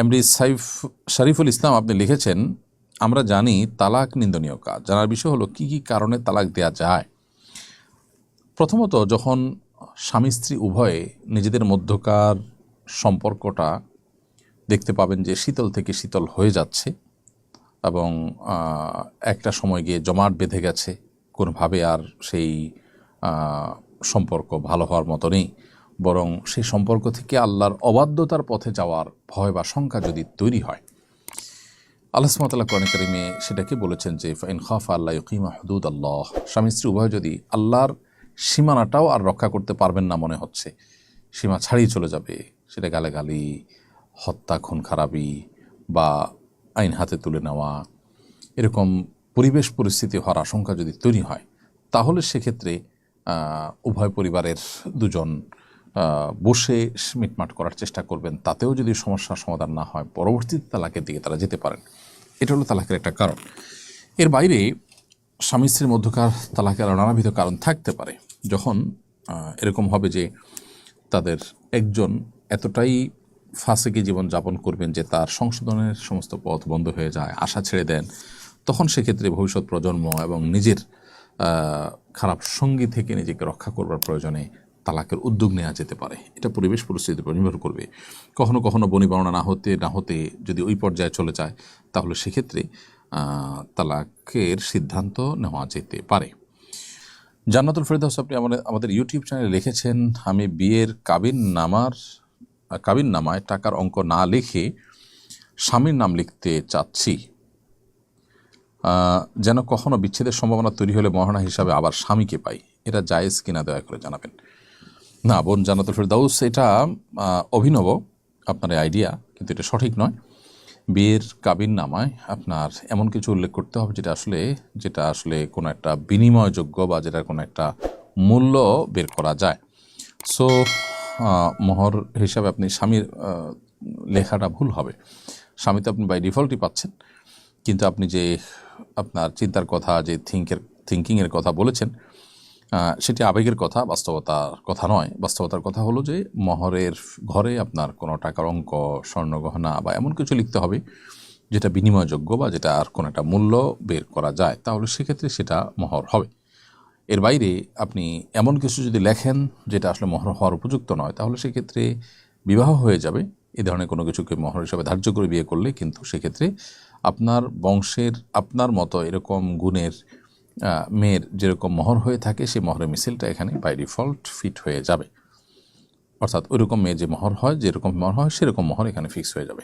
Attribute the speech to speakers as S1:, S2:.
S1: MD Saif, Shariful Islam আপনি লিখেছেন, আমরা জানি তালাক নিন্দনীয় কাজ। জানার বিষয় হলো, কি কি কারণে তালাক দেয়া যায়? প্রথমত, যখন স্বামী স্ত্রী উভয়ে নিজেদের মধ্যকার সম্পর্কটা দেখতে পাবেন যে শীতল থেকে শীতল হয়ে যাচ্ছে এবং একটা সময় গিয়ে জমাট বেঁধে গেছে, কোনোভাবে আর সেই সম্পর্ক ভালো হওয়ার মতো নেই। বরং সেই সম্পর্ক থেকে আল্লাহর অবাধ্যতার পথে যাওয়ার ভয় বা শঙ্কা যদি তৈরি হয়। আল্লাহ সুমতাল্লাহ কোরআন করিমে সেটাকে বলেছেন যে, ফাইন খাফ আল্লাহ ইকিমা হদুদ আল্লাহ। স্বামী স্ত্রী, উভয় যদি আল্লাহর সীমানাটাও আর রক্ষা করতে পারবেন না মনে হচ্ছে, সীমা ছাড়িয়ে চলে যাবে, সেটা গালাগালি, হত্যা খুন খারাপি বা আইন হাতে তুলে নেওয়া, এরকম পরিবেশ পরিস্থিতি হওয়ার আশঙ্কা যদি তৈরি হয়, তাহলে সেক্ষেত্রে উভয় পরিবারের দুজন বসে মিটমাট করার চেষ্টা করবেন। তাতেও যদি সমস্যার সমাধান না হয় পরবর্তীতে তালাকের দিকে তারা যেতে পারেন। এটা হলো তালাকের একটা কারণ। এর বাইরে স্বামী স্ত্রীর মধ্যকার তালাকের নানাবিধ কারণ থাকতে পারে। যখন এরকম হবে যে তাদের একজন এতটাই ফাঁসেকি জীবন যাপন করবেন যে তার সংশোধনের সমস্ত পথ বন্ধ হয়ে যায়, আশা ছেড়ে দেন, তখন সেক্ষেত্রে ভবিষ্যৎ প্রজন্ম এবং নিজের খারাপ সঙ্গী থেকে নিজেকে রক্ষা করবার প্রয়োজনে তালাকের উদ্যোগ নেওয়া যেতে পারে। এটা পরিবেশ পরিস্থিতির উপর নির্ভর করবে। কখনো কখনো বনিবর্ণনা না হতে না হতে যদি ওই পর্যায়ে চলে যায়, তাহলে সেক্ষেত্রে তালাকের সিদ্ধান্ত নেওয়া যেতে পারে। জান্নাতুল ফেরদাউস আপনি আমাদের আমাদের ইউটিউব চ্যানেলে লিখেছেন, আমি বিয়ের কাবিন নামার কাবিন নামায় টাকার অঙ্ক না লিখে স্বামীর নাম লিখতে চাচ্ছি। যেন কখনো বিচ্ছেদের সম্ভাবনা তৈরি হলে মহারণা হিসাবে আবার স্বামীকে পাই। এটা জায়েজ কিনা দয়া করে জানাবেন। না, বোন জান্নাতুল ফেরদাউস, এটা অভিনব আপনার আইডিয়া কিন্তু এটা সঠিক নয়। বিয়ের কাবিন নামায় আপনার এমন কিছু উল্লেখ করতে হবে যেটা আসলে যেটা আসলে কোনো একটা বিনিময়যোগ্য বা যেটার কোনো একটা মূল্য বের করা যায়। সো মোহর হিসাবে আপনি স্বামীর লেখাটা ভুল হবে। স্বামী তো আপনি বাই ডিফল্টই পাচ্ছেন, কিন্তু আপনি যে আপনার চিন্তার কথা, যে থিঙ্কের থিঙ্কিংয়ের কথা বলেছেন সেটি আবেগের কথা, বাস্তবতার কথা নয়। বাস্তবতার কথা হলো যে, মহরের ঘরে আপনার কোনো টাকার অঙ্ক, স্বর্ণ গহনা বা এমন কিছু লিখতে হবে, যেটা বিনিময়যোগ্য বা যেটা আর কোনো একটা মূল্য বের করা যায়, তাহলে সেক্ষেত্রে সেটা মহর হবে। এর বাইরে আপনি এমন কিছু যদি লেখেন, যেটা আসলে মহর হওয়ার উপযুক্ত নয়, তাহলে সেক্ষেত্রে বিবাহ হয়ে যাবে। এ ধরনের কোনো কিছুকে মহর হিসাবে ধার্য করে বিয়ে করলে, কিন্তু সেক্ষেত্রে আপনার বংশের, আপনার মতো এরকম গুণের মেয়ের যেরকম মহর হয়ে থাকে, সেই মহরের মিছিলটা এখানে বাই ডিফল্ট ফিট হয়ে যাবে। অর্থাৎ ওইরকম মেয়ে যে মহর হয়, যেরকম মহর হয়, সেরকম মহর এখানে ফিক্স হয়ে যাবে।